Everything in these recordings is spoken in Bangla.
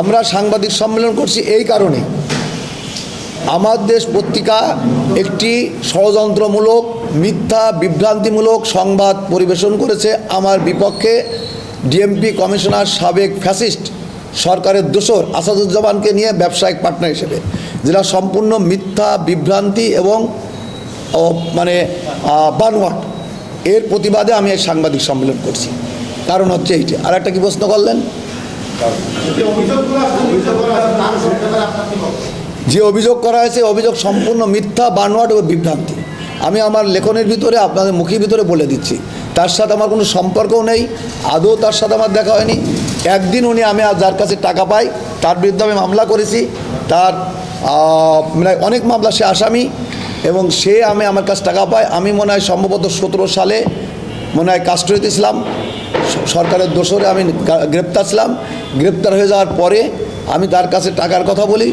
আমরা সাংবাদিক সম্মেলন করছি এই কারণে। আমার দেশ পত্রিকা একটি ষড়যন্ত্রমূলক মিথ্যা বিভ্রান্তিমূলক সংবাদ পরিবেশন করেছে। আমার বিপক্ষে ডিএমপি কমিশনার সাবেক ফ্যাসিস্ট সরকারের দোসর আসাদুজ্জামানকে নিয়ে ব্যবসায়িক পার্টনার হিসেবে যেটা সম্পূর্ণ মিথ্যা বিভ্রান্তি এবং মানে আহ, বানোয়াট। এর প্রতিবাদে আমি এই সাংবাদিক সম্মেলন করছি। কারণ হচ্ছে এইটি। আর একটা কি প্রশ্ন করলেন? যে অভিযোগ করা হয়েছে অভিযোগ সম্পূর্ণ মিথ্যা, বানোয়াট ও বিভ্রান্তি। আমি আমার লেখনের ভিতরে, আপনাদের মুখের ভিতরে বলে দিচ্ছি। তার সাথে আমার কোনো সম্পর্কও নেই, আদৌ তার সাথে আমার দেখা হয়নি। একদিন উনি আমি যার কাছে টাকা পাই, তার বিরুদ্ধে আমি মামলা করেছি। তার মানে অনেক মামলা, সে আসামি। এবং সে আমি আমার কাছে টাকা পায়। আমি মনে হয় সম্ভবত সতেরো সালে মনে হয় কাস্টডিতে ছিলাম। সরকারের দোষরে আমি গ্রেপ্তার ছিলাম। গ্রেপ্তার হয়ে যাওয়ার পরে আমি তার কাছে টাকার কথা বলি।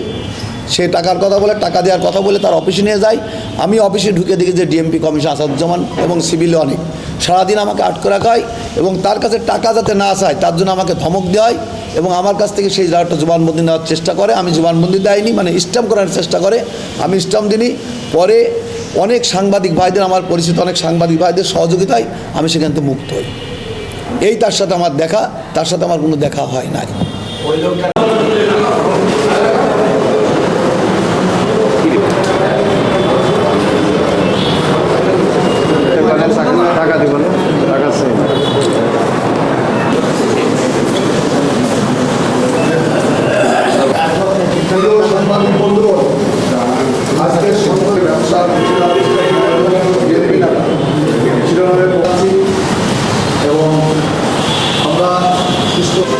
সে টাকার কথা বলে, টাকা দেওয়ার কথা বলে তার অফিসে নিয়ে যাই আমি অফিসে ঢুকে দেখি যে ডিএমপি কমিশন আসাদুজ্জামান এবং সিভিলে অনেক। সারাদিন আমাকে আটকে রাখা হয় এবং তার কাছে টাকা যাতে না আসায় তার জন্য আমাকে ধমক দেওয়া হয় এবং আমার কাছ থেকে সেই জায়গাটা জবানবন্দি নেওয়ার চেষ্টা করে। আমি জবানবন্দি দেয়নি মানে স্ট্যাম্প করার চেষ্টা করে। আমি স্ট্যাম্প দিইনি। পরে অনেক সাংবাদিক ভাইদের, আমার পরিচিত অনেক সাংবাদিক ভাইদের সহযোগিতায় আমি সেখান থেকে মুক্ত হই। এই তার সাথে আমার দেখা তার সাথে আমার কোনো দেখা হয় নাই টাকা দিব না টাকা চাই না। প্রিয় সাংবাদিক বন্ধুগণ, আজকের সকল ব্যবসা শিরোনামে পড়াচ্ছি এবং আমরা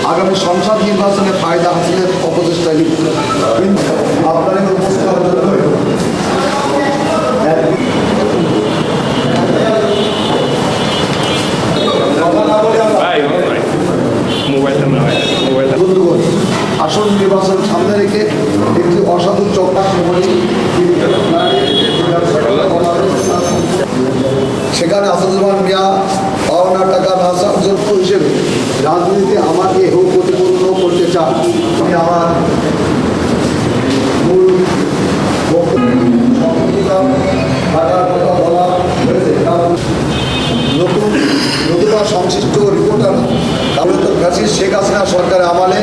আগামী সংসদ নির্বাচনে ফায়দা হাসিলের অপচেষ্টায় লিপ্ত আসন নির্বাচন সামনে রেখে একটি অসাধু চক্রান্ত সেখানে আসাদুজ্জামান মিয়া পাওনা টাকা ভাষার যোগ্য হিসেবে রাজনীতিতে আমাকে হোক প্রতিপন্ন করতে চান। আমি আমার মূল সংবিধান কথা কারণ নতুন সংশ্লিষ্ট রিপোর্টার তাহলে তো শেখ হাসিনা সরকারের আমলে